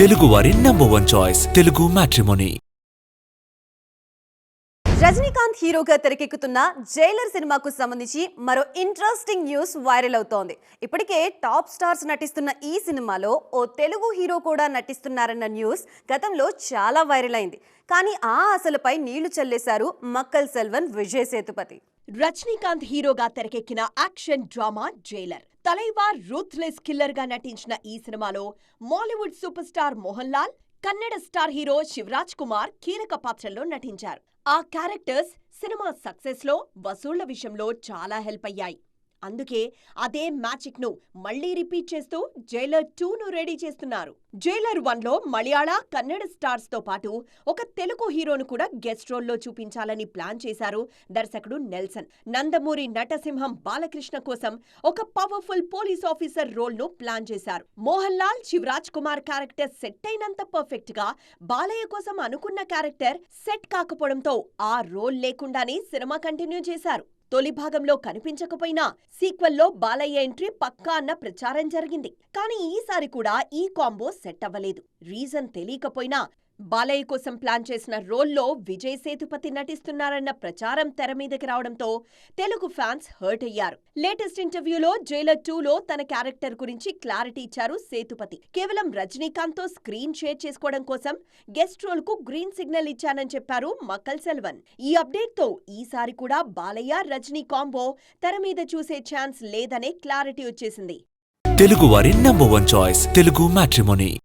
తెలుగువారి number one choice Telugu matrimony Rajinikanth హీరోగా తెరకెక్కుతున్న జైలర్ సినిమాకు సంబంధించి మరో ఇంట్రెస్టింగ్ న్యూస్ వైరల్ అవుతోంది. ఇప్పటికే టాప్ స్టార్స్ నటిస్తున్న ఈ సినిమాలో ఓ తెలుగు హీరో కూడా నటిస్తున్నారన్న న్యూస్ గతంలో చాలా వైరల్ అయింది. కానీ ఆ ఆశలపై నీళ్ళు చల్లేశారు మక్కల్ సెల్వన్ విజయ్ సేతుపతి. రజనీకాంత్ హీరోగా తెరకెక్కిన action drama Jailer Thalaivar ruthless కిల్లర్గా నటించిన ఈ సినిమాలో Mollywood super star Mohan Lal Kannada star hero Shivaraj Kumar కీలక పాత్రల్లో నటించారు. ఆ క్యారెక్టర్స్ సినిమా సక్సెస్లో వసూళ్ళ విషయంలో చాలా హెల్ప్ అయ్యాయి. అందుకే అదే మ్యాజిక్ను మళ్ళీ రిపీట్ చేస్తూ జైలర్ టూ ను రెడీ చేస్తున్నారు. జైలర్ వన్లో మలయాళ కన్నడ స్టార్స్తో పాటు ఒక తెలుగు హీరోను కూడా గెస్ట్ రోల్లో చూపించాలని ప్లాన్ చేశారు దర్శకుడు నెల్సన్. నందమూరి నటసింహం బాలకృష్ణ కోసం ఒక పవర్ఫుల్ పోలీస్ ఆఫీసర్ రోల్ను ప్లాన్ చేశారు. మోహన్ లాల్ శివరాజ్ కుమార్ క్యారెక్టర్ సెట్ అయినంత పర్ఫెక్ట్గా బాలయ్య కోసం అనుకున్న క్యారెక్టర్ సెట్ కాకపోవడంతో ఆ రోల్ లేకుండానే సినిమా కంటిన్యూ చేశారు. తొలి భాగంలో కనిపించకపోయినా సీక్వెల్లో బాలయ్య ఎంట్రీ పక్కా అన్న ప్రచారం జరిగింది. కానీ ఈసారి కూడా ఈ కాంబో సెట్ అవ్వలేదు. రీజన్ తెలియకపోయినా బాలయ్య కోసం ప్లాన్ చేసిన రోల్లో విజయ్ సేతుపతి నటిస్తున్నారన్న ప్రచారం తెర మీదకి రావడంతో తెలుగు ఫ్యాన్స్ హర్ట్ అయ్యారు. లేటెస్ట్ ఇంటర్వ్యూలో జైలర్ టూలో తన క్యారెక్టర్ గురించి క్లారిటీ ఇచ్చారు సేతుపతి. కేవలం రజనీకాంత్తో స్క్రీన్ షేర్ చేసుకోవడం కోసం గెస్ట్ రోల్కు గ్రీన్ సిగ్నల్ ఇచ్చానని చెప్పారు మక్కల్ సెల్వన్. ఈ అప్డేట్తో ఈసారి కూడా బాలయ్య రజనీ కాంబో తెర మీద చూసే ఛాన్స్ లేదనే క్లారిటీ వచ్చేసింది. తెలుగువారి number one choice Telugu matrimony.